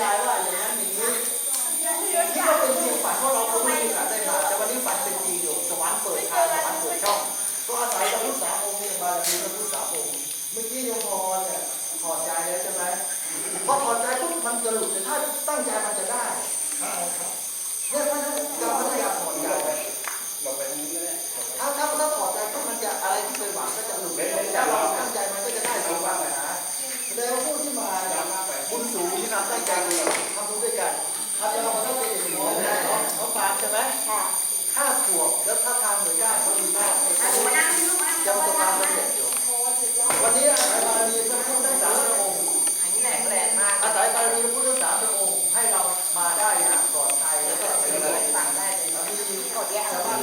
ยายว่าอย่างนั้นอย่างนี้นี่ก็เป็นเพียงฝันเพราะเราก็ไม่มีโอกาสได้มา แต่วันนี้ฝันเป็นจริงอยู่สวรรค์เปิดทางสวรรค์เปิดช่องก็อาศัยพระพุทธสาวองค์นี่มารมีพระพุทธสาวองค์เมื่อกี้โยมพรเนี่ยถอดใจแล้วใช่ไหมพอถอดใจปุ๊บมันจะหลุดแต่ถ้าตั้งใจมันจะได้เนี่ยท่านจะพัฒนาถอดใจบอกไปนี้ก็ได้ถ้าถ้าถ้าถอดใจปุ๊บมันจะอะไรที่เป็นหวังก็จะหลุดแต่ถ้าเราตั้งใจมันก็จะได้สมหวังนะแล้วผู้ที่มา สูงที่ทำได้การเมืทำรู้ด้วยกันทำแล้วเราต้องไปถึงน้องน้องปานใช่ไหมค่ะห้าขวบแล้วถ้าทางเหมือนได้เขาดีมาได้ยังจะมาเป็นเด็กอยู่วันนี้อาศัยบารมีพระพุทธศาพระองค์แข็งแรงแรงมากอาศัยบารมีพระพุทธศาพระองค์ให้เรามาได้อย่างปลอดภัยแล้วก็เจริญต่างได้เลยมีก็แย่แล้วว่า